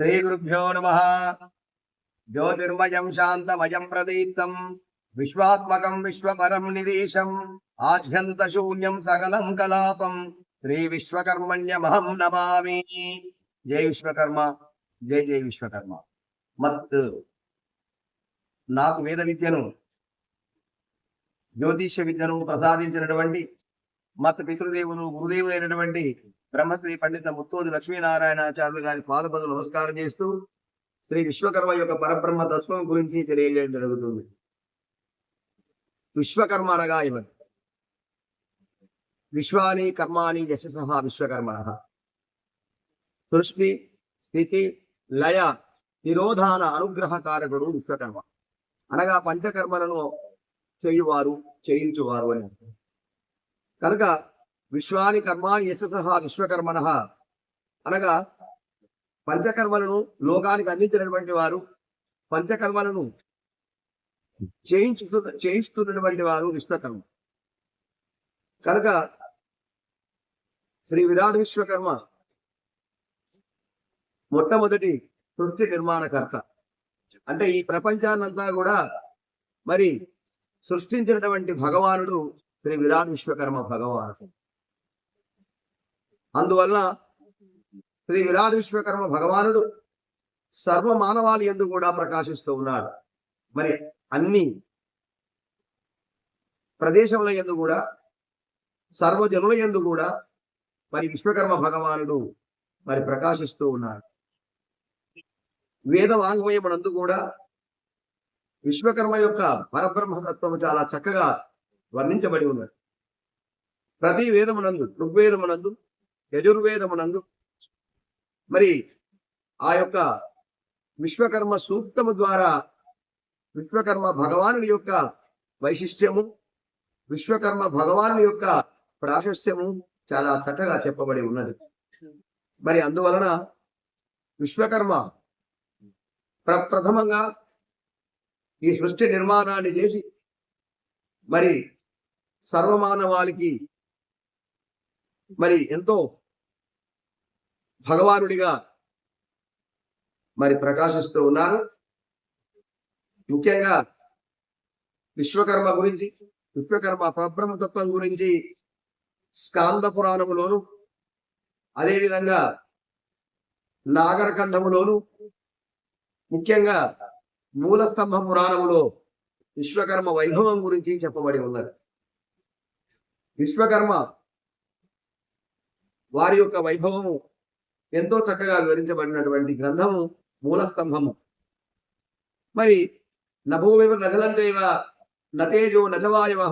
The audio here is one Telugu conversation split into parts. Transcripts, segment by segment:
శ్రీగురుభ్యో నమ. జ్యోతిర్మయం శాంతమయం ప్రదీప్తం విశ్వాత్మకం విశ్వపరం నిరీశం ఆధ్యంతశూన్యం సకలం కలాపం. శ్రీ విశ్వకర్మణ్యమహం నమామి. జై విశ్వకర్మ జై జై విశ్వకర్మ. మత్ నాకు వేద విద్యను జ్యోతిష్య విద్యను ప్రసాదించినటువంటి మత్ పితృదేవులు గురుదేవులైనటువంటి బ్రహ్మశ్రీ పండిత ముత్తూరు లక్ష్మీనారాయణాచార్యులు గారి పాదపదులు నమస్కారం చేస్తూ శ్రీ విశ్వకర్మ యొక్క పరబ్రహ్మ తత్వం గురించి తెలియజేయడం జరుగుతుంది. విశ్వకర్మ అనగా ఇవన్. విశ్వాని కర్మాని యశసహ విశ్వకర్మ సృష్టి స్థితి లయ నిరోధాన అనుగ్రహకారకుడు విశ్వకర్మ. అనగా పంచకర్మలను చేయువారు చేయించువారు అని కనుక విశ్వాని కర్మాని యశస విశ్వకర్మణ అనగా పంచకర్మలను లోకానికి అందించినటువంటి వారు పంచకర్మలను చేయించు చేయిస్తున్నటువంటి వారు విశ్వకర్మ. కనుక శ్రీ విరాట్ విశ్వకర్మ మొట్టమొదటి సృష్టి నిర్మాణకర్త. అంటే ఈ ప్రపంచాన్నంతా కూడా మరి సృష్టించినటువంటి భగవానుడు శ్రీ విరాట్ విశ్వకర్మ భగవానుడు. అందువల్ల శ్రీ విరాట్ విశ్వకర్మ భగవానుడు సర్వ మానవాళి ఎందు కూడా ప్రకాశిస్తూ ఉన్నాడు. మరి అన్ని ప్రదేశముల ఎందు కూడా సర్వజనుల ఎందు కూడా మరి విశ్వకర్మ భగవానుడు మరి ప్రకాశిస్తూ ఉన్నాడు. వేద వాంగ్మయమునందు కూడా విశ్వకర్మ యొక్క పరబ్రహ్మతత్వము చాలా చక్కగా వర్ణించబడి ఉన్నది. ప్రతి వేదమునందు ఋగ్వేదమునందు యజుర్వేదమునందు. మరి ఆ యొక్క విశ్వకర్మ సూక్తము ద్వారా విశ్వకర్మ భగవానుని యొక్క వైశిష్ట్యము విశ్వకర్మ భగవాను యొక్క ప్రాశస్త్యము చాలా చక్కగా చెప్పబడి ఉన్నది. మరి అందువలన విశ్వకర్మ ప్రప్రథమంగా ఈ సృష్టి నిర్మాణాన్ని చేసి మరి సర్వమానవాళికి మరి ఎంతో భగవానుడిగా మరి ప్రకాశిస్తూ ఉన్నారు. ముఖ్యంగా విశ్వకర్మ గురించి విశ్వకర్మ పరబ్రహ్మతత్వం గురించి స్కాంద పురాణములోను అదేవిధంగా నాగరఖండములోను ముఖ్యంగా మూలస్తంభ పురాణములో విశ్వకర్మ వైభవం గురించి చెప్పబడి ఉన్నది. విశ్వకర్మ వారి యొక్క వైభవము ఎంతో చక్కగా వివరించబడినటువంటి గ్రంథము మూలస్తంభము. మరి నభూమివ నజలంజైవ నతేజో నజవాయవ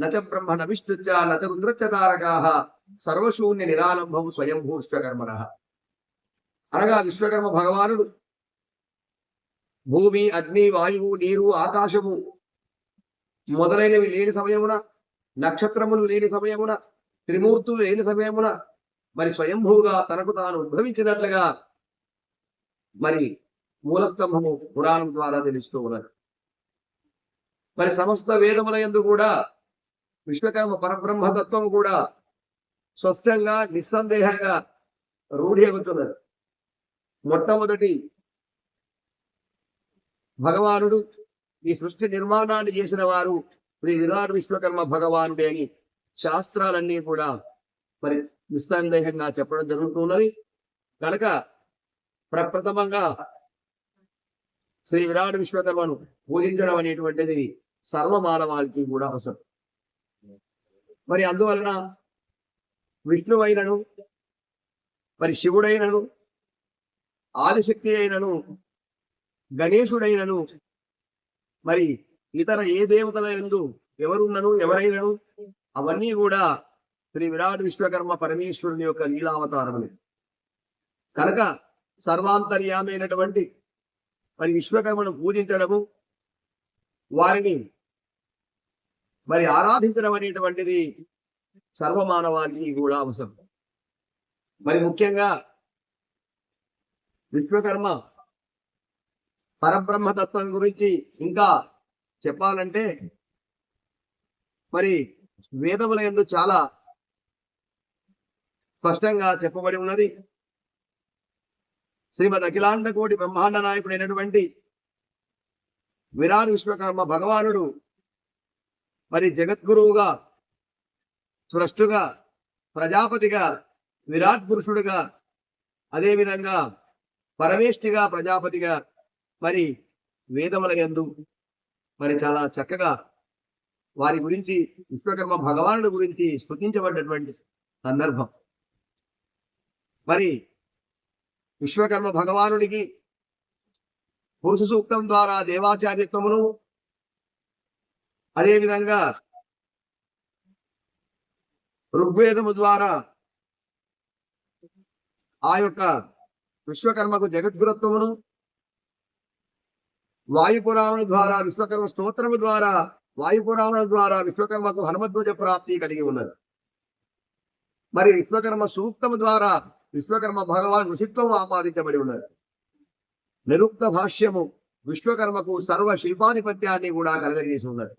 నచ బ్రహ్మ నవిష్ణుచ్చ నచ రుద్రచ్చ తారకాః సర్వశూన్య నిరాలంభం స్వయంభూ విశ్వకర్మణ. అనగా విశ్వకర్మ భగవానుడు భూమి అగ్ని వాయువు నీరు ఆకాశము మొదలైనవి లేని సమయమున నక్షత్రములు లేని సమయమున త్రిమూర్తులు లేని సమయమున మరి స్వయంభూగా తనకు తాను ఉద్భవించినట్లుగా మరి మూలస్తంభము పురాణం ద్వారా తెలుస్తూ ఉన్నది. మరి సమస్త వేదముల యందు కూడా విశ్వకర్మ పరబ్రహ్మతత్వం కూడా స్పష్టంగా నిస్సందేహంగా రూఢి అవుతున్నది మొట్టమొదటి భగవానుడు ఈ సృష్టి నిర్మాణాన్ని చేసిన వారు శ్రీ విరాట్ విశ్వకర్మ భగవానుడే అని శాస్త్రాలన్నీ కూడా మరి నిస్సందేహంగా చెప్పడం జరుగుతున్నది. కనుక ప్రప్రథమంగా శ్రీ విరాట్ విశ్వకర్మను పూజించడం అనేటువంటిది సర్వమానవాళికి కూడా అవసరం. మరి అందువలన విష్ణువైనను మరి శివుడైనను ఆదిశక్తి అయినను గణేశుడైనను మరి ఇతర ఏ దేవతల ఎందు ఎవరున్నను ఎవరైనను అవన్నీ కూడా శ్రీ విరాట్ విశ్వకర్మ పరమేశ్వరుని యొక్క లీలావతారములు. కనుక సర్వాంతర్యామైనటువంటి మరి విశ్వకర్మను పూజించడము వారిని మరి ఆరాధించడం అనేటువంటిది సర్వమానవానికి కూడా అవసరం. మరి ముఖ్యంగా విశ్వకర్మ పరబ్రహ్మతత్వం గురించి ఇంకా చెప్పాలంటే మరి వేదముల యందు చాలా స్పష్టంగా చెప్పబడి ఉన్నది. శ్రీమద్ అఖిలాండ కోటి బ్రహ్మాండ నాయకుడైనటువంటి విరాట్ విశ్వకర్మ భగవానుడు మరి జగద్గురువుగా సృష్టుగా ప్రజాపతిగా విరాట్ పురుషుడుగా అదేవిధంగా పరమేష్టిగా ప్రజాపతిగా మరి వేదముల ఎందు మరి చాలా చక్కగా వారి గురించి విశ్వకర్మ భగవానుడి గురించి స్మృతించబడినటువంటి సందర్భం. మరి విశ్వకర్మ భగవానుడికి పురుష సూక్తం ద్వారా దేవాచార్యత్వమును అదేవిధంగా ఋగ్వేదము ద్వారా ఆ యొక్క విశ్వకర్మకు జగద్గురత్వమును వాయుపురాణం ద్వారా విశ్వకర్మ స్తోత్రము ద్వారా వాయుపురాణం ద్వారా విశ్వకర్మకు హనుమధ్వజ ప్రాప్తి కలిగి ఉన్నది. మరి విశ్వకర్మ సూక్తము ద్వారా విశ్వకర్మ భగవాన్ ఋషిత్వం ఆపాదించబడి ఉన్నది. నిరుక్త భాష్యము విశ్వకర్మకు సర్వ శిల్పాధిపత్యాన్ని కూడా కలగజేసి ఉన్నది.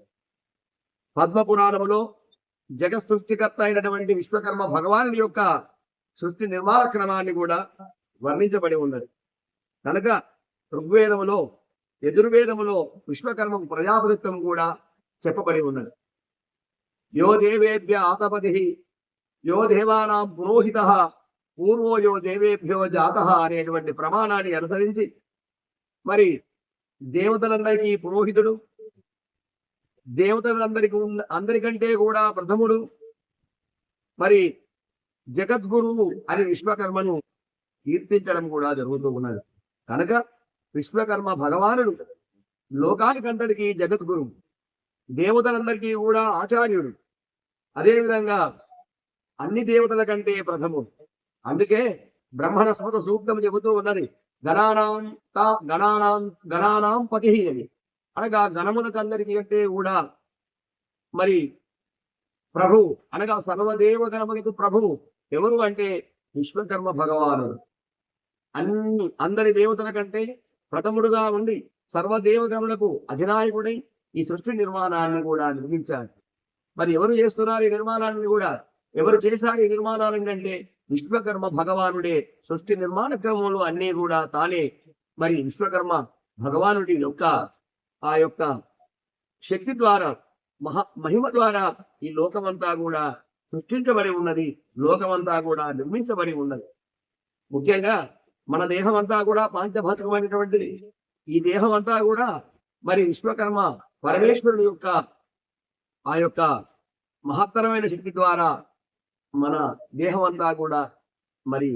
పద్మ పురాణములో సృష్టికర్త అయినటువంటి విశ్వకర్మ భగవాను యొక్క సృష్టి నిర్మాణ క్రమాన్ని కూడా వర్ణించబడి ఉన్నది. కనుక ఋగ్వేదములో యజుర్వేదములో విశ్వకర్మకు ప్రజాపతిత్వం కూడా చెప్పబడి ఉన్నది. యో దేవేభ్య ఆతపతి యో దేవానాం పురోహిత పూర్వోయో దేవేభ్యో జాత అనేటువంటి ప్రమాణాన్ని అనుసరించి మరి దేవతలందరికీ పురోహితుడు దేవతలందరికీ ఉన్న అందరికంటే కూడా ప్రథముడు మరి జగద్గురువు అని విశ్వకర్మను కీర్తించడం కూడా జరుగుతూ ఉన్నది. కనుక విశ్వకర్మ భగవానుడు లోకానికంతటికి జగద్గురు దేవతలందరికీ కూడా ఆచార్యుడు. అదేవిధంగా అన్ని దేవతల కంటే ప్రథముడు. అందుకే బ్రహ్మణ సమత సూక్తం చెబుతూ ఉన్నది గణానాం తా గణానాం గణానాం పతి అని. అనగా గణములకందరికీ అంటే కూడా మరి ప్రభు అనగా సర్వదేవ గణములకు ప్రభు ఎవరు అంటే విశ్వకర్మ భగవానుడు. అన్ని అందరి దేవతల కంటే ప్రథముడుగా ఉండి సర్వదేవ గణములకు అధినాయకుడై ఈ సృష్టి నిర్మాణాన్ని కూడా నిర్మించాడు. మరి ఎవరు చేస్తున్నారు ఈ నిర్మాణాన్ని కూడా? ఎవరు చేశారు ఈ నిర్మాణాలను అంటే విశ్వకర్మ భగవానుడే సృష్టి నిర్మాణ క్రమంలో అన్నీ కూడా తానే. మరి విశ్వకర్మ భగవానుడి యొక్క ఆ యొక్క శక్తి ద్వారా మహా మహిమ ద్వారా ఈ లోకమంతా కూడా సృష్టించబడి ఉన్నది లోకమంతా కూడా నిర్మించబడి ఉన్నది. ముఖ్యంగా మన దేహం అంతా కూడా పాంచభౌతికమైనటువంటిది. ఈ దేహం అంతా కూడా మరి విశ్వకర్మ పరమేశ్వరుని యొక్క ఆ యొక్క మహత్తరమైన శక్తి ద్వారా మన దేహం అంతా కూడా మరి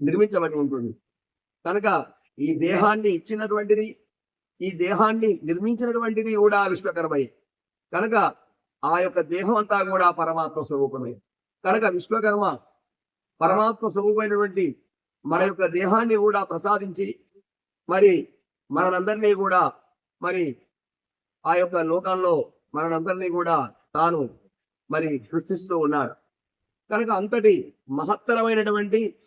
నిర్మించబడి ఉంటుంది. కనుక ఈ దేహాన్ని ఇచ్చినటువంటిది ఈ దేహాన్ని నిర్మించినటువంటిది కూడా విశ్వకర్మయే. కనుక ఆ యొక్క దేహం అంతా కూడా పరమాత్మ స్వరూపమే. కనుక విశ్వకర్మ పరమాత్మ స్వరూపమైనటువంటి మన యొక్క దేహాన్ని కూడా ప్రసాదించి మరి మనందరినీ కూడా మరి ఆ యొక్క లోకంలో మనందరినీ కూడా తాను మరి సృష్టిస్తూ ఉన్నాడు. కనుక అంతటి మహత్తరమైనటువంటి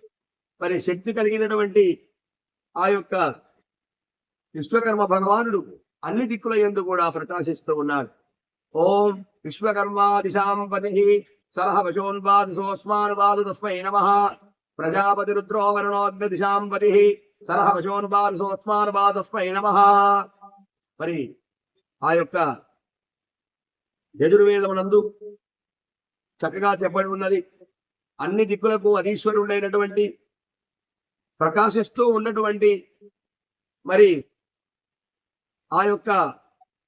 మరి శక్తి కలిగినటువంటి ఆ యొక్క విశ్వకర్మ భగవానుడు అన్ని దిక్కుల ఎందు కూడా ప్రకాశిస్తూ ఉన్నాడు. ఓం విశ్వకర్మా దిశాం పతి సరహ వశోన్వాదిశోస్మానువాదు తస్మై నమ. ప్రజాపతి రుద్రో వరుణోగ్ని దిశాం పతి సరహ వశోన్వాదిశోస్మానువాదు తస్మై నమ. మరి ఆ యొక్క యజుర్వేదమునందు చక్కగా చెప్పబడి ఉన్నది. అన్ని దిక్కులకు అధీశ్వరుడైనటువంటి ప్రకాశిస్తూ ఉన్నటువంటి మరి ఆ యొక్క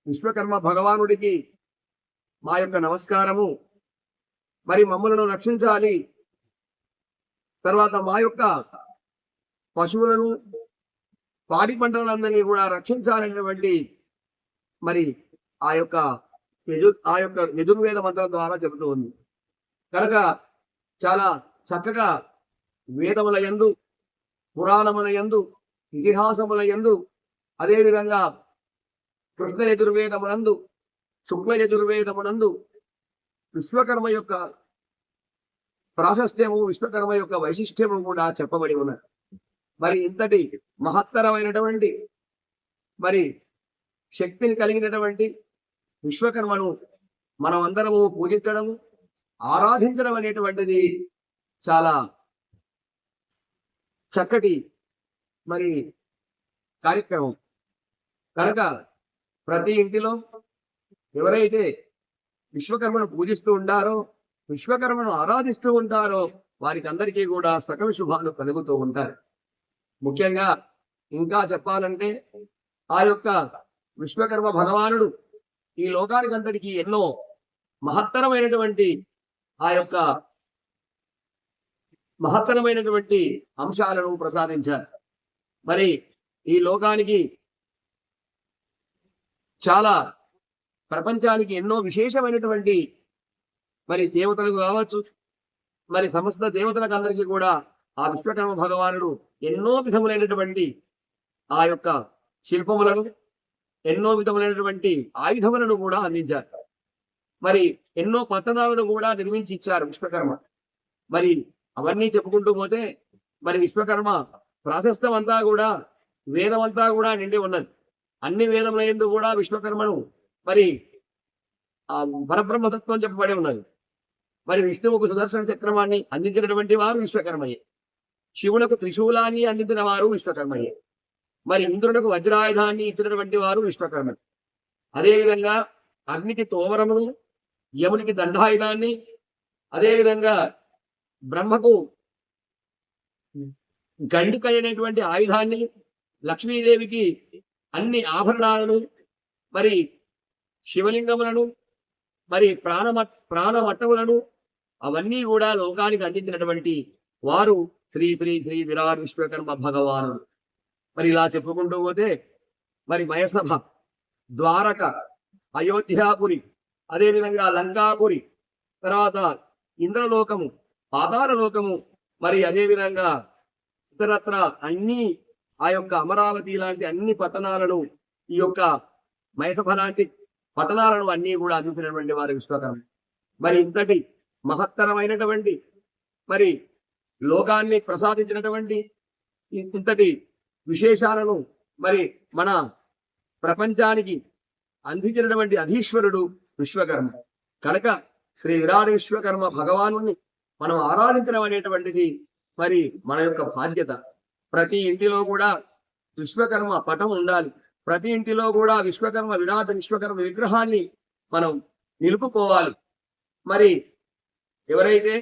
విశ్వకర్మ భగవానుడికి మా యొక్క నమస్కారము. మరి మమ్మలను రక్షించాలి. తర్వాత మా యొక్క పశువులను పాడి పంటలందరినీ కూడా రక్షించాలనేటువంటి మరి ఆ యొక్క యజు ఆ యొక్క యజుర్వేద మంత్రం ద్వారా చెబుతూ ఉంది. కనుక చాలా చక్కగా వేదముల యందు పురాణముల యందు ఇతిహాసముల యందు అదేవిధంగా కృష్ణ యజుర్వేదమునందు శుక్ల యజుర్వేదమునందు విశ్వకర్మ యొక్క ప్రాశస్త్యము విశ్వకర్మ యొక్క వైశిష్ట్యము కూడా చెప్పబడి ఉన్నది. మరి ఇంతటి మహత్తరమైనటువంటి మరి శక్తిని కలిగినటువంటి విశ్వకర్మను మనం అందరము పూజించడము ఆరాధించడం అనేటువంటిది చాలా చక్కటి మరి కార్యక్రమం. కనుక ప్రతి ఇంటిలో ఎవరైతే విశ్వకర్మను పూజిస్తూ ఉంటారో విశ్వకర్మను ఆరాధిస్తూ ఉంటారో వారికి అందరికీ కూడా సకల శుభాలు కలుగుతూ ఉంటారు ముఖ్యంగా ఇంకా చెప్పాలంటే ఆ యొక్క విశ్వకర్మ భగవానుడు ఈ లోకానికి అంతటికి ఎన్నో మహత్తరమైనటువంటి ఆ యొక్క మహత్తరమైనటువంటి అంశాలను ప్రసాదించారు. మరి ఈ లోకానికి చాలా ప్రపంచానికి ఎన్నో విశేషమైనటువంటి మరి దేవతలకు కావచ్చు మరి సమస్త దేవతలకు అందరికీ కూడా ఆ విశ్వకర్మ భగవానుడు ఎన్నో విధములైనటువంటి ఆ యొక్క శిల్పములను ఎన్నో విధములైనటువంటి ఆయుధములను కూడా అందించారు. మరి ఎన్నో పట్టణాలను కూడా నిర్మించి ఇచ్చారు విశ్వకర్మ. మరి అవన్నీ చెప్పుకుంటూ పోతే మరి విశ్వకర్మ ప్రాశస్తం అంతా కూడా వేదం అంతా కూడా నిండి ఉన్నది. అన్ని వేదముల ఎందు కూడా విశ్వకర్మను మరి ఆ పరబ్రహ్మతత్వం చెప్పబడి ఉన్నది. మరి విష్ణువుకు సుదర్శన చక్రమాన్ని అందించినటువంటి వారు విశ్వకర్మయ్యే శివులకు త్రిశూలాన్ని అందించిన వారు విశ్వకర్మయ్యే మరి ఇంద్రులకు వజ్రాయుధాన్ని ఇచ్చినటువంటి వారు విశ్వకర్మ అదేవిధంగా అగ్నికి తోవరమును యమునికి దండాయుధాన్ని అదేవిధంగా బ్రహ్మకు గండికైనటువంటి ఆయుధాన్ని లక్ష్మీదేవికి అన్ని ఆభరణాలను మరి శివలింగములను మరి ప్రాణమ ప్రాణమట్టములను అవన్నీ కూడా లోకానికి అందించినటువంటి వారు శ్రీ శ్రీ శ్రీ విరాట్ విశ్వకర్మ భగవానుడు. మరి ఇలా చెప్పుకుంటూ పోతే మరి మయసభ ద్వారక అయోధ్యాపురి అదేవిధంగా లంకాపురి తర్వాత ఇంద్రలోకము పాతాల లోకము మరి అదేవిధంగా ఇతరత్ర అన్ని ఆ యొక్క అమరావతి లాంటి అన్ని పట్టణాలను ఈ యొక్క మైసభ లాంటి పట్టణాలను అన్ని కూడా అందించినటువంటి వారి విశ్వకర్మ. మరి ఇంతటి మహత్తరమైనటువంటి మరి లోకాన్ని ప్రసాదించినటువంటి ఇంతటి విశేషాలను మరి మన ప్రపంచానికి అందించినటువంటి అధీశ్వరుడు విశ్వకర్మ. కనుక శ్రీ విరాట్ విశ్వకర్మ భగవాను మనం ఆరాధించడం అనేటువంటిది మరి మన యొక్క బాధ్యత. ప్రతి ఇంటిలో కూడా విశ్వకర్మ పటం ఉండాలి. ప్రతి ఇంటిలో కూడా విశ్వకర్మ విరాట్ విశ్వకర్మ విగ్రహాన్ని మనం నిలుపుకోవాలి. మరి ఎవరైతే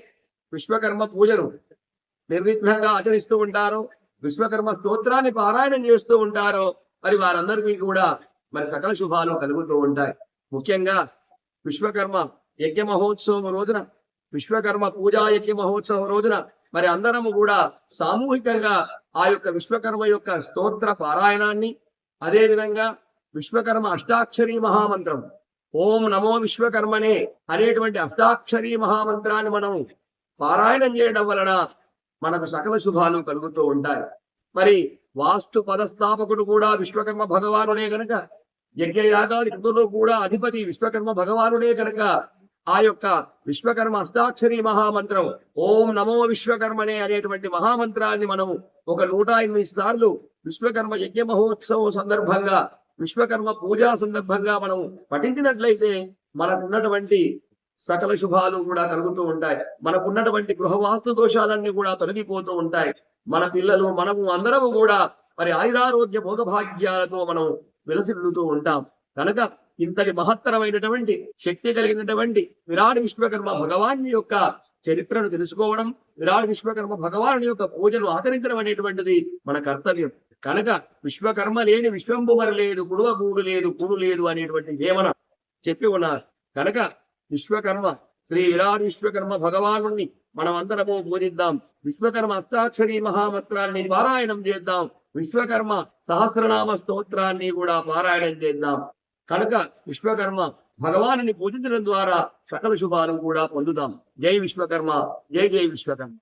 విశ్వకర్మ పూజను నిర్విఘ్నంగా ఆచరిస్తూ ఉంటారో విశ్వకర్మ స్తోత్రాన్ని పారాయణం చేస్తూ ఉంటారో మరి వారందరికీ కూడా మరి సకల శుభాలు కలుగుతూ ఉంటాయి. ముఖ్యంగా విశ్వకర్మ యజ్ఞ మహోత్సవం రోజున విశ్వకర్మ పూజా యజ్ఞ మహోత్సవం రోజున మరి అందరము కూడా సామూహికంగా ఆ యొక్క విశ్వకర్మ యొక్క స్తోత్ర పారాయణాన్ని అదే విధంగా విశ్వకర్మ అష్టాక్షరీ మహామంత్రం ఓం నమో విశ్వకర్మనే అనేటువంటి అష్టాక్షరీ మహామంత్రాన్ని మనం పారాయణం చేయడం వలన మనకు సకల శుభాలు కలుగుతూ ఉంటాయి. మరి వాస్తు పదస్థాపకుడు కూడా విశ్వకర్మ భగవానుడే గనక యజ్ఞయాగాది కృతులు కూడా అధిపతి విశ్వకర్మ భగవానుడే కనుక ఆ యొక్క విశ్వకర్మ అష్టాక్షరి మహామంత్రం ఓం నమో విశ్వకర్మనే అనేటువంటి మహామంత్రాన్ని మనం ఒక నూట ఎనిమిది సార్లు విశ్వకర్మ యజ్ఞ మహోత్సవం సందర్భంగా విశ్వకర్మ పూజా సందర్భంగా మనం పఠించినట్లయితే మనకున్నటువంటి సకల శుభాలు కూడా కలుగుతూ ఉంటాయి. మనకున్నటువంటి గృహవాస్తు దోషాలన్నీ కూడా తొలగిపోతూ ఉంటాయి. మన పిల్లలు మనము అందరము కూడా మరి ఆయురారోగ్య భోగభాగ్యాలతో మనం విలసిల్లుతూ ఉంటాం. కనుక ఇంతటి మహత్తరమైనటువంటి శక్తి కలిగినటువంటి విరాట్ విశ్వకర్మ భగవాన్ యొక్క చరిత్రను తెలుసుకోవడం విరాట్ విశ్వకర్మ భగవాను యొక్క పూజలు ఆచరించడం అనేటువంటిది మన కర్తవ్యం. కనుక విశ్వకర్మ లేని విశ్వంబు మరి లేదు కుడువ కూడు లేదు కూడు లేదు అనేటువంటి వేమన చెప్పి ఉన్నారు. కనుక విశ్వకర్మ శ్రీ విరాట్ విశ్వకర్మ భగవాను మనం అందరము పూజిద్దాం. విశ్వకర్మ అష్టాక్షరి మహామంత్రాన్ని పారాయణం చేద్దాం. విశ్వకర్మ సహస్రనామ స్తోత్రాన్ని కూడా పారాయణం చేద్దాం. కనుక విశ్వకర్మ భగవానుని పూజించడం ద్వారా సకల శుభాలు కూడా పొందుదాం జై విశ్వకర్మ జై జై విశ్వకర్మ.